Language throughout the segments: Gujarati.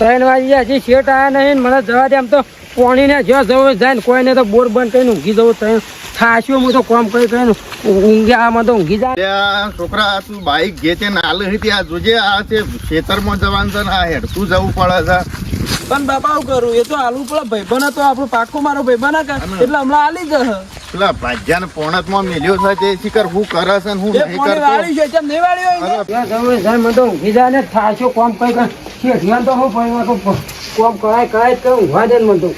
ત્રણ વાગે હજી શેઠ આવ્યા નહીં મને જવા દે આમ તો પોણીને જ્યાં જવું જાય ને કોઈને તો બોર બંધ કરીને ઊંઘી જવું ત્રણ થાશ્યું હું તો કોમ કરી કરીને ઊંઘ્યા આમાં તો ઊંઘી જાય. છોકરા તું બાઈક જે છે નાલ હતી આ જોજે આ છે ખેતરમાં જવાનું છે ને આ હેડતું જવું પડે છે. પણ બાપા હું કરું? એ તો આલુ પેલા ભાઈબંધ હતો આપણો પાકો મારો ભાઈબંધ હતા. એટલે હમણાં આલી જ પેલા ભાજ્યા ને પોણતમાં મેલ્યો છે તે શિકર હું કરે છે હું નહીં કરતો? વાળી છે કેમ નહીં વાળી હોય અરે જવું જાય મને તો ઊંઘી જાય ને થાશ્યું કોમ કઈ કરીને શેઠિયાને તો હું પણ કોમ કરાય કરાય કે ઊંઘવા દે ને મને તો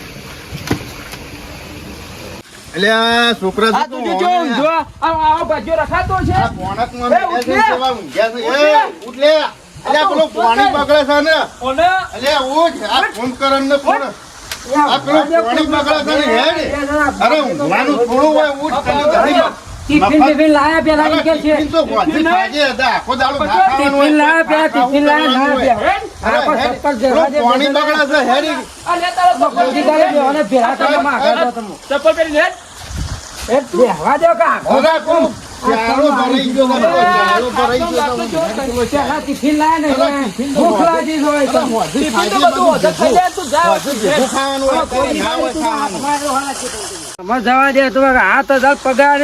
એટલે આ છોકરા આ તું જો જો આ આવો ભાજ્યો રખાતો છે. આ ઉઠ લે. ઊંઘ્યા છે. ઉઠ લે. એ ઉઠ લે અલ્યા પેલો પાણી બગડે છે ને. ઓને અલ્યા ઉઠ. આ ફોન કરન ને ફોન આ પેલો પાણી બગડે છે ને હેડ. અરે ઊંઘવાનું થોડું હોય ઉઠ. તને ઘડીમાં. ટિફિન ટિફિન લાયા પેલા કે છે ટિફિન તો ગોંધી ખાજે હતા. આખો દાડો ના ખાવાનું ટિફિન લાયા પેલા ટિફિન લાયા ના પેલા. અરે પણ સત્તર પેલો જવા દે, પાણી છે તારો કરી અને કરવામાં આગળ તમે. ચપ્પલ લે એ કે તું ચારો ભરાઈ ગયો છે, ભરાઈ ગયો છે. પેલા ટિફિન લાયા ને તો ભૂખ લાગી હોય તો. ટિફિન તો બધું ઓછા ખાઈ જાય તું જા ખાવાનું હોય, કોઈ ના હોય ખાવાનું. અમારે જવા દે તો હાથ હજાર પગાર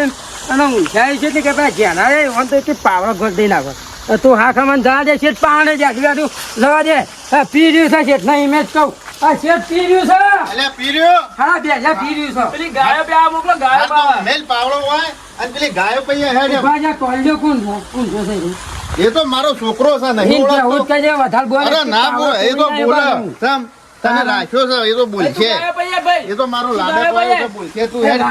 અને ઊંચાઈ છે કે ભાઈ ઘેરા રે ઓન તો કે પાવર ઘર દઈ નાખો. તો હા ખમણ જવા દે શેઠ પાણે જ આટલું જવા દે હા પી રહ્યું છે શેઠ ના ઇમેજ કહું આ શેઠ પી રહ્યું છે અલ્યા પીર્યો. હા બે જા પી રહ્યું છે પેલી ગાયો બે આ મોકલો ગાયો મેલ પાવડો હોય અને પેલી ગાયો પૈયા હેડ એમ. ઊભા જા કોણ છે? કોણ છે? એ તો મારો છોકરો છે નહીં ઓળખતો. વધારે બોલે અરે ના બોલે એ તો બોલે સમ તને રાખ્યો છે એ તો બોલશે એ તો મારો લાડો બોલશે તું. હેડ.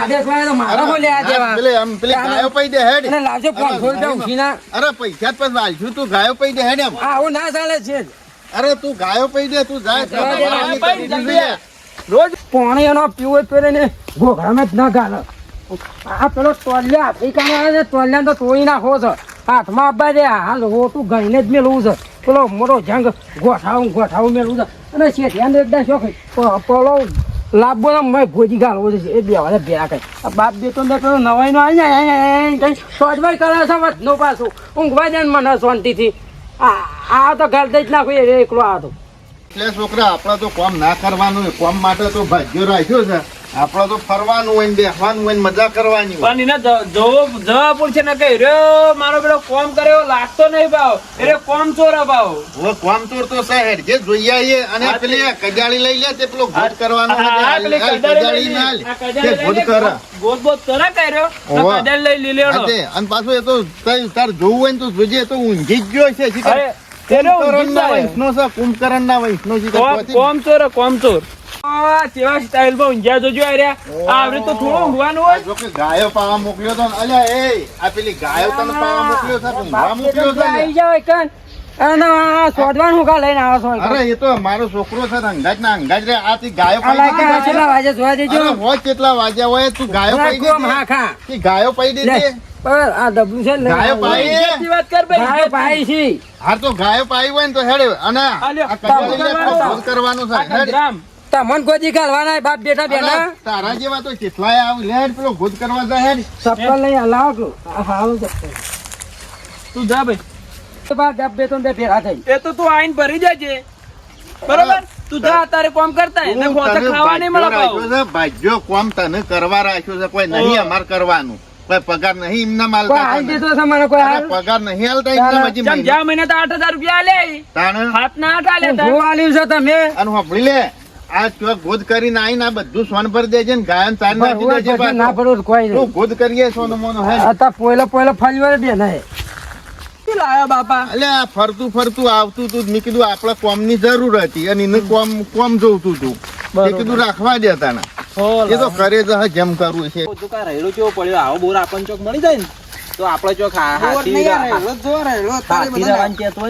તો મારો અરે, બોલ્યા દેવા. જેવા. આમ પેલે ગાયો પૈ દે હેડ. અને લાવજો પાંચસો રૂપિયા ઉછીના. અરે પૈસા જ પછી વાલશું તું ગાયો પૈ દે હેડ એમ. આ આવું ના ચાલે છે. અરે તું ગાયો પૈ દે તું જાય. રોજ પાણી એનો પીવો પેલે ને ઘોઘરામાં જ ના ગાલે આ પેલો તોલ્યા આફ્રિકાનો ટોલિયા તો તોડી નાખો છે. હાથમાં આપવા દે હાલ રોટું ગઈને જ મેળવું છે. પેલો મોટો જંગ ગોઠાવું ગોઠાવું મેળવું છે. અને શેઠિયાને એકદમ શોખ પેલો લાભો ને મેં ભોજી ગાળવો છે. એ બે વાળા ભેળા કઈ આ બાપ તો મેં પેલો નવાઈ નો આવી કઈ સોજભાઈ કરે છે વધનો પાછું. ઊંઘવા જાય ને મને શાંતિથી. આ આ તો ઘર દઈ જ નાખું એકલો આ તો. એટલે છોકરા, આપણે તો કોમ ના કરવાનું કોમ માટે તો ભાગ્યો રાખ્યો છે. આપડે તો ફરવાનું હોય ને બેસવાનું હોય ને મજા કરવાની હોય. પણ એને જોવો જવા પડશે ને કઈ? રે મારો પેલો કોમ કર્યો લાગતો નહીં ભાવ. એટલે કોમ ચોર ભાવ. હવે કોમ ચોર તો શહેર જે જોઈ આવીએ અને પેલી કજાળી લઈ લે તે પેલો ભૂત કરવાનો કજાળી ના લે. હાલ. કરા. ગોત ગોત કરે કર્યો? તો લઈ લીધેલો. અને પાછું એ તો તાર જોવું હોય ને તો જોજે તો ઊંઘી જ ગયો છે શીખર. અરે, તેને સ્ટાઇલમાં ઊંઘ્યા જોજો. તો થોડું ઊંઘવાનું હોય. જો કે ગાયો પાવા મોકલ્યો તો અલ્યા એ આ પેલી ગાયો તને પાવા મોકલ્યો છે ઊંઘવા મોકલ્યો છે આવી જાવ એકન અને આ શોધવાનું કા લઈને આવો છો એકન? અરે એ તો મારો છોકરો છે ને અંગાજ ના અંગાજ રે આ થી ગાયો કેટલા કેટલા વાગ્યા તું હા દે આ ડબલું છે ને ગાયો પાઈ? દે. વાત કર ભાઈ ગાયો ઇજ્જતની. પાઈ છે. હાર તો ગાયો પાઈ હોય ને તો હેડે અને આ કરવાનું. થાય કરવાનું છે. આ હેડ. ગ્રામ. તમને બાપ બેટા બેના તારા જેવા તો કેટલાય આવ લે પેલો ગોદ કરવા જાય હે ચપ્પલ લઈ લાવો કે આ હારું ચપ્પલ તું જા ભાઈ. તો બા ડબ બે તો બે ભેગા થઈ. એ તો તું આઈન ભરી જજે બરોબર? તું જા તારે કોમ કરતા હે. ને ખોતા ખાવા નહીં મળે. રાખ્યો છે, કોમ તને કરવા રાખ્યો છે. કોઈ નહીં અમાર કરવાનું. કોઈ પગાર નહીં એમના માલ કોઈ કોઈ હાલ? પગાર નહીં હાલતા એમના હજી મહિને. તો આઠ હજાર રૂપિયા લે તાણે? હાથ ના આઠ આલે તાર. આલ્યું છે તમે. અને હોભળી લે. આ ચોક ગોદ કરીને આઈને ના બધું સોન પર દેજે ને ગાયન તાર નાખી દેજે પછી ના પાછું. કોઈ તું નહીં ગોદ કરીએ સોન મોનો હે આ પોયલો પોયલો ફરી વાર બે નહીં કે લાયા બાપા? એટલે આ ફરતું ફરતું આવતું તું મેં કીધું આપડે કોમની જરૂર હતી અને એને કોમ કોમ જોવતું તું. બરોબર. કીધું રાખવા દેતા ના એ તો કરે જ જેમ કરવું છે. તું કા રહેલો કેવો પડ્યો? આવો બોર આપણ ચોક મળી જાય ને? તો આપણે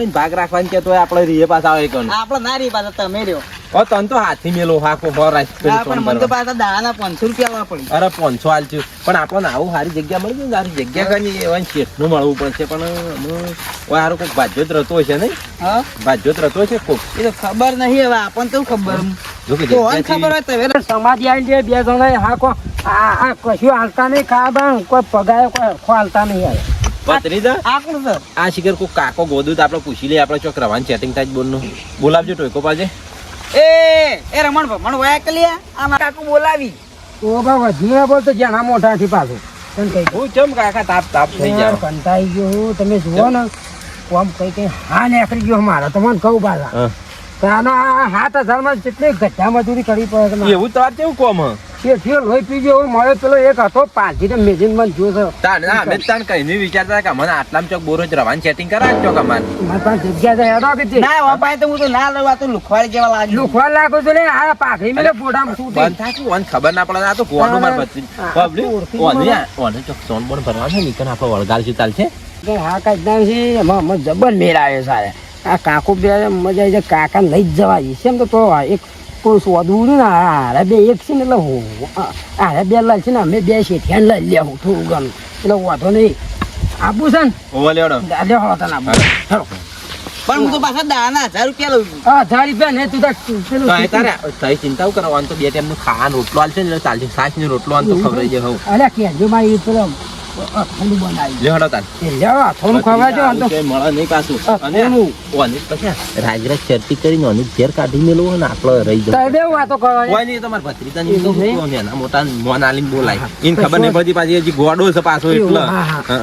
ભાગ રાખવાની કહેતો આપણે રીએ પાછા આવે કણ? આપડે ના રહી પાછા તમે રહ્યો. ઓ તન તો હાથી મેલો હાકો ભર પણ મને તો. પાછા દાણા પાંચસો રૂપિયા પડી અરે પણ આપણને આવું સારી જગ્યા મળી ગયું સારી જગ્યા કઈ એવા શેઠનું મળવું પડશે પણ ઓય હારું કોક ભાજ્યો જ રતો હશે નહીં? હા? ભાજ્યો જ રતો છે કોક? એ તો ખબર નહીં હવે આપણને તો ખબર. જો કે હોય ને ખબર હોય તો સમાધિ આવી જાય બે જણા હા કો આ આ કશું હાલતા નહીં ખા બા કોઈ પગાય કોઈ હરખો હાલતા નહીં આવે ભત્રીજા, આ કોણ આ શિખર કોઈ કાકો ગોદું તો આપણે પૂછી લઈએ આપણે ચોક રવાનું સેટિંગ થાય બોલનું. બોલાવજો ટોયકો પાજે એ એ રમણ ભમણ વયા કે આ મારા કાકુ બોલાવી. તો બા વધુ ના બોલતો જ્યાં મોટાથી પાછું. તને કહી? દઉં. હું ચમ કાકા તાપ તાપ થઈ યાર, કંટાઈ ગયો તમે જુઓ ને કોમ કઈ કઈ હા નીકળી ગયો મારા. તમને કહું પાછા હા. તાનો આ સાત હજારમાં જેટલી ગધા મજૂરી કરવી પડે એવું તો કેવું કોમ હ? તે લોહી પી ગયો હું પેલો એક હતો પાલજીને મેજીન મને જોયો છે. તાન ના અમે તાન કઈ નહીં વિચારતા કે મને આટલામાં ચોક બોરો રવાન સેટિંગ કરાવ ચોક અમાર. મારી પાસે જગ્યા છે હેડો કે ના વાપા તો હું તો ના લઉં તો લુખવાડી જેવા લાગ્યું લુખવા લાગો છો લે આ પાઘડી મેલે બોડામાં સૂટી. બંધ થાકી ઓન ખબર ના પડે આ તો ગોવાનું માર બચી પબ્લિક ઓને ઓને ચોક સોન બોન ભરવા છે ને કન વળગાલ છે. ચાલ છે હા કાંઈ ના છે એમાં મને જબર મેળ આવ્યો સારે આ કાકો બે મજા આવી જાય કાકા લઈ જ જવા જઈશ એમ તો તો એક કોઈ સોદવું ને હારે બે એક છે ને એટલે હું હારે બે લાલ ને અમે બે શેઠિયાને લઈ લેવું થોડું ઘણું એટલે વાંધો નહીં આપું છે ને. પણ હું તો પાછા દાના હજાર ને તું પેલું તારે ચિંતા કરવાનું તો બે ટાઈમનું રોટલો આલશે ને ચાલશે સાસ રોટલો આમ તો ખબર દે હવ અરે કેજો મારી પેલો ઠંડુ બનાવી લેવડો તાન લેવા થોડું ખવાજો આમ તો કે મળે નહીં પાછું. અને? ઓને પછી રાજરાજ ચરતી કરીને ઓને ઘેર કાઢી મેલો ને આપણો રહી તો જાય બે વાતો કરવા કોઈ નહીં તમારા ભત્રીજાને એવું છે? તો એના મોટા મોન આલીને બોલાય એને ખબર નહીં પડતી પાછી હજી ગોડો છે પાછો એટલે.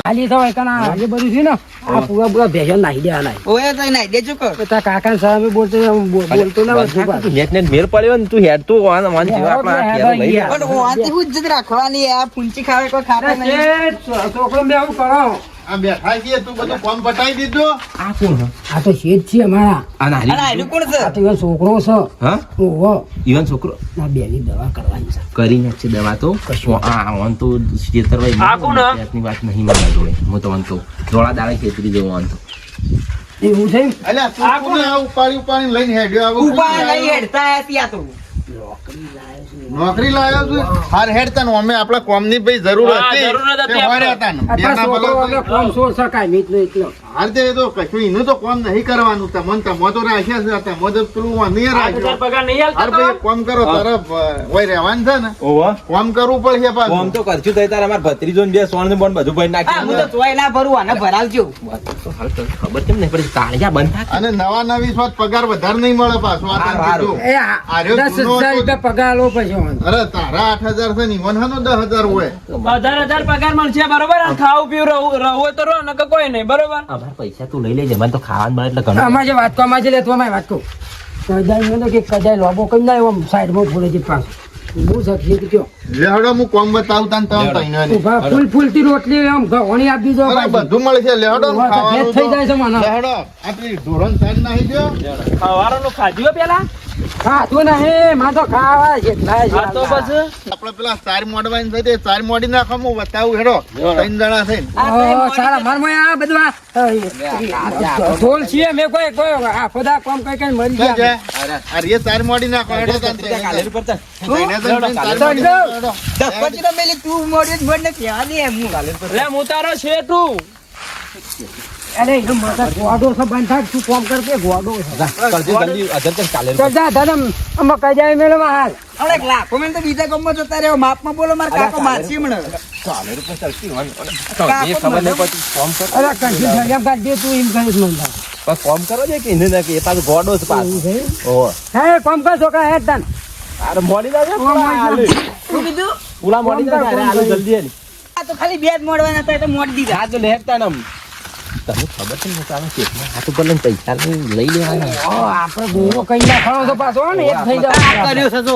આલી તો કના આજે બધું છે ને આ પૂરા પૂરા ભેગા નાખી દેવાના. ઓય તો નાહી દેજો કર તો કાકા સામે બોલતો બોલતો ના નેટ નેટ મેર પડ્યો ને તું હેડ તું વાન વાન જીવા આપણા હેડ લે. પણ હું આથી હું જ રાખવાની આ ફૂંચી ખાવે કોઈ ખાતા નહીં. છોકરો મેં આવું કરો? આ બેઠા છીએ તું બધું કોમ પટાઈ દીધું? આ કોણ આ તો શેઠ છે અમારા. આ કોણ છે? તો છોકરો છે. હા? ઓહો ઈવન છોકરો? ના બેની દવા કરવાની છે. કરી નાખશે દવા તો? કશું. આ ઓન તો નહીં. આ કોણ હ? વાત નહીં મારા જોડે. હું તો ઓન તો ધોળા ખેતરી જવું ઓન તો. એવું છે અલ્યા આ ઉપાડી ઉપાડીને લઈને હેડ્યો આવો? હેડતા તો. નોકરી લાયો છું. હાર હેડ તન. અમે આપણા કોમની ભાઈ જરૂર હતી. જરૂર હતી તે આપણે. હતા ને. આપણા બેના છોકરો ભલા કોમ સોળ શકાય? મિત્ર એટલો હાર તે તો કશું એનું તો કોમ નહીં કરવાનું. તમન તમો તો રાખ્યા છે તમો તો પેલું નહીં રાખ્યો. પગાર નહીં ભાઈ કોમ કરો તરફ ઓય રહેવાનું છે ને. ઓવા કોમ કરવું પડશે પાછું. કોમ તો કરશું તઈ તારે અમાર ભત્રીજો ને બે સોણ ને બોન બધું ભરી હા હું તો તોય ના ભરું આને ભરાવજો. ખબર કેમ નહીં પડી તાળિયા બંધ થાય અને નવા નવી સ્વાદ પગાર વધારે નહીં મળે પાછો આ તને એ આ આર્યો દસ હજાર. પગાર લો પછી અરે તારા આઠ હજાર છે ને ઈવન હાનો દસ હજાર હોય. અઢાર હજાર પગાર મળશે બરોબર? ખાવું પીવું રહું રહું તો રહો નકર કોઈ નહીં બરોબર? પૈસા તું લઈ લેજે મને તો ખાવાનું મળે એટલે ઘણું. અમારે જે વાત કહો અમારે જે લેતો અમારે વાત કહું. કદાચ મેં તો કે કદાચ લોબો કરી ના આમ સાઈડમાં ફૂલે છે પાછું. બહુ સખી તો કયો? લેહડો હું કોમ બતાવું તને તમે તઈને ઊભા ફૂલ ફૂલતી રોટલી એમ ઘણી આપી દો. બધું મળે લેહડો ને ઊભા થઈ જાય છે મને. લેહડો આપણી ધોરણ સાઈડ નાહી દો ખાવાનું ખાધું પેલા? ખાધું નહીં માં તો ખાવા જેટલા છે. તો બસ આપણે પેલા ચાર મોડવાની થઈ તે ચાર મોડી નાખો હું બતાવું હેડો. ત્રણ જણા થઈને. સારા મારમાં આ બધું આ, અ, ઢોલ છીએ મેં કોઈ કોઈ આ બધા કામ કઈ કઈ મરી ગયા. અરે એ ચાર મોડી નાખો હેડો તને કાલે પર નાખો, હેડો. પછી તો મેલી તું મોડી જ મોડ ને કહેવા દે એમ હું એટલે હું તારો શેઠું. અરે એનો ગોડો છે બંધ થાક તું કામ કરતે ગોડો છે. કરજે જલ્દી અધર ચાલ કાલેરી પર. કજા ધરમ આમાં કજાય મેલો હાલ. અરે લાખો. મેં તો બીજા ગામમાં જતા રહ્યો. માપમાં બોલો મારા કાકો મારસી મને કાલેરી પર ચાલતી હોય. તો જે ખબર નહીં પડતી ફોન કર અરે કંઠી ઝરિયામ કાઢ તું એમ કહીશ મને. પણ ફોન કરો છે કે એને કે એ પાછું ગોડો છે પાછો. હે કામ કર છોકરા હેડ તન અરે મોડી લાગે. શું કીધું? પુલા મોડી ફોન અરે આલો જલ્દી. આ તો ખાલી બે જ મોડવાના હતા એટલે મોડી દીધા. આ તો લેતા ને આમ. તને ખબર છે ને તારા શેઠના હાથ ઉપર લઈને પૈસા લઈ લેવાના. આપણે ગોળો કઈ નાખવાનો તો પાછો ને એક થઈ જાય કર્યો છે જો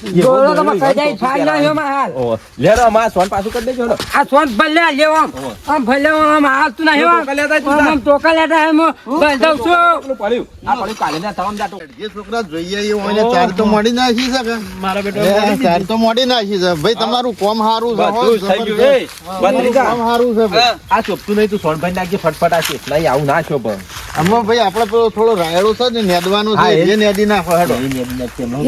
ગોળો તો કજાય ફાડ નાખ્યો માં હાલ. ઓહો. લેરો અમાર સોન પાછું કરી દેજો આ સોન ભલે લેવો આમ. આમ ભલે આમ હાલ તું નહીં આમ. ટોકા તું આમ આમ ટોકા લેતા એમ ભલ દઉં છું. પડ્યું. આ પડ્યું કાલેરના તમામ જાતો. જે છોકરા જોઈએ એ હોય ચાર તો મોડી નાખી શકે મારા બેટો ચાર તો મોડી નાખી છે. ભાઈ તમારું કોમ સારું છે. બધું થઈ ગયું. એ, તમારું ભત્રીજા, કામ છે આ ચોપતું નહીં તું સોનભાઈ નાખજે ફટફટ આ આવું ના ચોપ. આમાં ભાઈ આપણે પેલો થોડો રાયડો છે ને નેદવાનો છે એ. નેદી નાખો હેડો.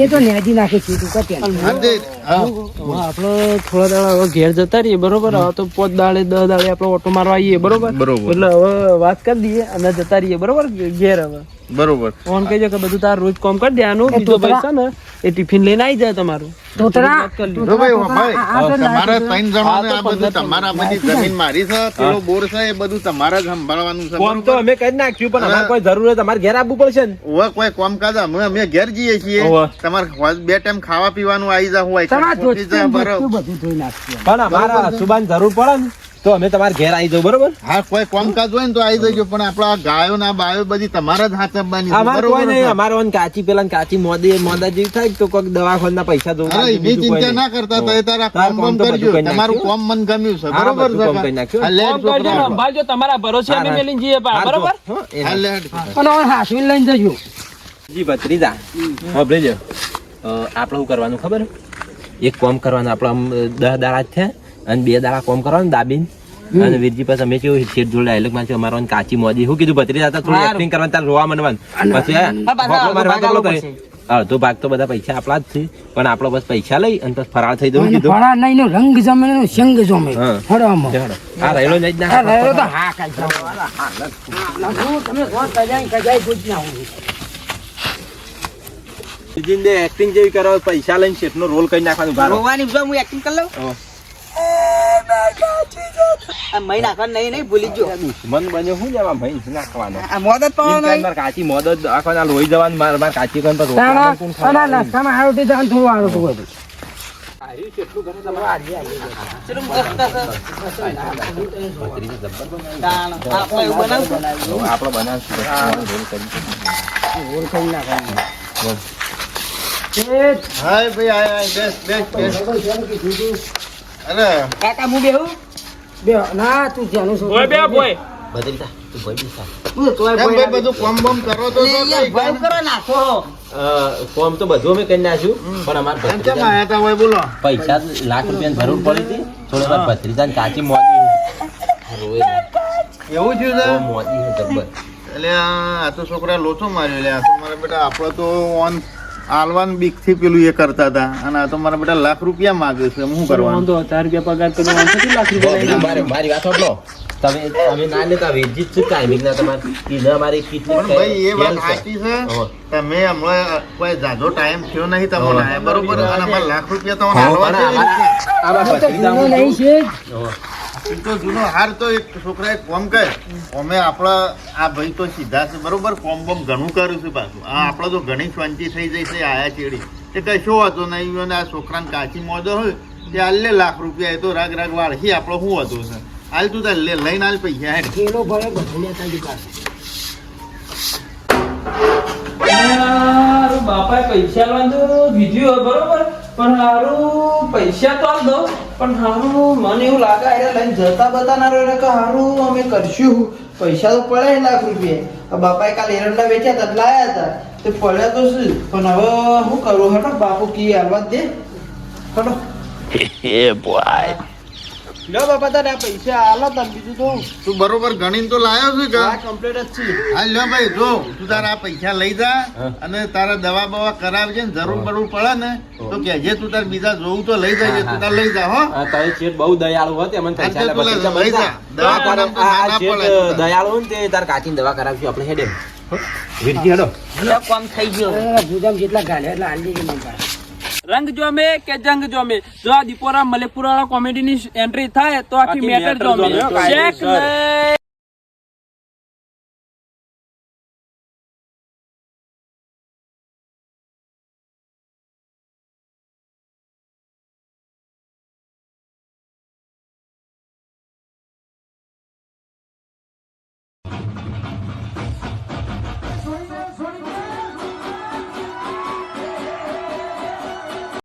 એ તો નેદી નાખે છે તું કતે આપણે થોડા દાડા હવે ઘેર જતા રહીએ બરોબર? હવે તો પોત દાડે દસ દાડે આપણે ઓટો મારવા આવીએ બરોબર? બરોબર. એટલે હવે વાત કરી દઈએ અને જતા રહીએ બરોબર? ઘેર હવે. બરોબર. ફોન કહેજો કે બધું તાર રોજ કામ કરી દેવાનું આનું બીજો પૈસા ને એ ટિફિન લઈને આવી જાય તમારું. તો તમારા લાગે છે. ત્રણ જણાને તો આ બધું તમારા બધી જમીન મારી છે પેલો બોર છે એ બધું તમારા જ સંભાળવાનું છે કોમ તો અમે કરી નાખ્યું પણ અમારે કોઈ જરૂર હોય તમારે ઘેર આવવું પડશે ને. ઓવે કોઈ કોમ કાજ અમે અમે ઘેર જઈએ છીએ. તમારે બે ટાઈમ ખાવા પીવાનું આવી જા હોય પણ અમારા સુબાન જરૂર પડે ને. તો અમે તમારા ઘેર આવી જાવ બરોબર? હા કોઈ કામકાજ હોય ને તો આવી જજો પણ આપણા ગાયો ના બાયો બધી તમારા જ હાચવવાની છે, અમારે કોઈ નહીં અમારે ઓન કાચી પેલા કાચી મોદી મોદા જેવી થાય તો કોઈક દવાખાના પૈસા દઉં અરે એની ચિંતા ના કરતા તો એ તારા કામ કામ કરજો તમારું કામ મન ગમ્યું છે બરોબર કામ કરી નાખ્યું. હા, કરજો ને છોકરા. તમારા ભરોસે અમે હા, મેલીને જઈએ પા, બરોબર? હો, હા. અને હવે લઈને જજો. જી ભત્રીજા. સાંભળી લ્યો. આપણે શું કરવાનું ખબર? એક કોમ કરવાનું આપણે આમ દસ દાડા થયા. અને બે દાડા કોમ કરવાનું દાબીન. અને વીરજી પાસે અમે કેવું શેઠ જોડે ડાયલોગમાં છે અમારો કાચી મોદી. શું કીધું ભત્રી હતા થોડી એક્ટિંગ કરવાનું તાર રોવા મનવાનું પછી અડધો ભાગ તો બધા પૈસા આપણા જ છે પણ આપણો બસ પૈસા લઈ અને પછી ફરાળ થઈ જવું કીધું. ફરાળ નહીં નો રંગ જમે નો સંગ જમે. હડો આમ આ રહેલો જ ના આ રહ્યો તો. હા કાંઈ. લખું તમે શું કજાઈ કજાઈ પૂછ ના હું એક્ટિંગ જેવી કરો પૈસા લઈને શેઠનો રોલ કરી નાખવાનું. રોવાની હું એક્ટિંગ કરી લઉં? મહી નાખવાનું નહીં નહીં ભૂલી જ દુશ્મન બન્યો શું જવા ભાઈ નાખવાનો? આ મોદ જ એમ પાવાનો કે નહીં મારે કાચી મોદ જ આખવાના લોહી જવાનું માર માર કાચી કોણ થોડું હતું. તાણ. આપણે બનાવશું. નાખવાનું. હાય ભાઈ હાય હાય બેસ બેસ બેસ. અરે કાકા હું બેહું બે ના તું જ્યાંનું શું બોય બે બોય બદલતા, તું ભોય બેસા. હું તોય કેમ બધું કોમ બોમ કરો તો તો ભય કરો નાખો. બધું અમે કરી નાખ્યું પણ અમારે હોય બોલો. પૈસા લાખ રૂપિયાની જરૂર પડી હતી થોડી વાર કાચી મોદી. એવું થયું છે? મોદી જબ્બર. એટલે આ આ તો છોકરા લોચો માર્યો એટલે આ તો મારા બેટા આપણે તો ઓન આલવાન બીકથી પેલું એ કરતા હતા. અને આ તો મારા બેટા લાખ રૂપિયા માગે છે. હું કરવાનું? તો હજાર રૂપિયા પગાર કેટલા લાખ રૂપિયા મારી મારી વાત સાંભળો. તમે તમે ના લેતા વેચી જ છે ટાઈમિંગ ના તમારે? કીધા મારી કેટલી પણ ભાઈ એ વાત સાચી છે. તમે હમણાં કોઈ જાજો ટાઈમ થયો નહીં તમને. બરોબર? અને અમારા લાખ રૂપિયા તો હાલવા છે તો ભત્રીજા જૂનો નહીં શેઠ. તો જૂનો હાર તો એક છોકરાએ કોમ કરે અમે આપણા આ ભાઈ તો સીધા છે બરોબર? કોમ બોમ ઘણું કર્યું છે પાછું. આ આપણે તો ઘણી શાંતિ થઈ જઈ છે આયા ચેડી. તે કશો હતો નહીં અને આ છોકરાને કાચી મોજો હોય તે આલે લાખ રૂપિયા એ તો રાગ રાગ વાળખી આપણો શું હતું છે? હાલ તું તાર લે લઈને હાલ પૈસા હેડ કેલો ભરે બધું લેતા જ પાછું. બાપાએ પૈસા આલવાનું વિધ્યો બરોબર? પણ હારું, પૈસા તો આલ દઉં પણ હારું, મને એવું લાગે એટલે લઈને જતા બતા ના રહ્યો કે હારું, અમે કરશું. પૈસા તો પડે લાખ રૂપિયા. બાપાએ કાલે એરંડા વેચ્યા હતા, લાયા હતા. તે પડ્યા તો શું? પણ હવે શું કરું? હેડો, બાપુ કી હાલવા જ એ હેડો લ્યો બાપા તારે આ પૈસા હાલો તાર બીજું તો તું બરોબર ગણીને તો લાયો છે કે? આ કમ્પ્લીટ જ છે. હાલ લ્યો ભાઈ જો તું તારા આ પૈસા લઈ જા અને તારા દવા બવા કરાવજે ને જરૂર બરૂર પડે ને તો કહેજે તું તાર બીજા જોવું તો લઈ જજે તું તાર લઈ જા હો. આ તારી શેઠ બહુ દયાળુ હોત એમને હા, લઈ જા. દવા આ. દયાળુ ને તે તાર કાચીને દવા કરાવજો આપણે હેડે. હો? હેડો. કામ થઈ ગયો. અરે, જેટલા ગાલ્યા એટલા હાલી મને પાછા. રંગ જોમે કે જંગ જોમે જો આ દીપોરા મલેપુરા કોમેડી ની એન્ટ્રી થાય તો આખી મેટર જોમે.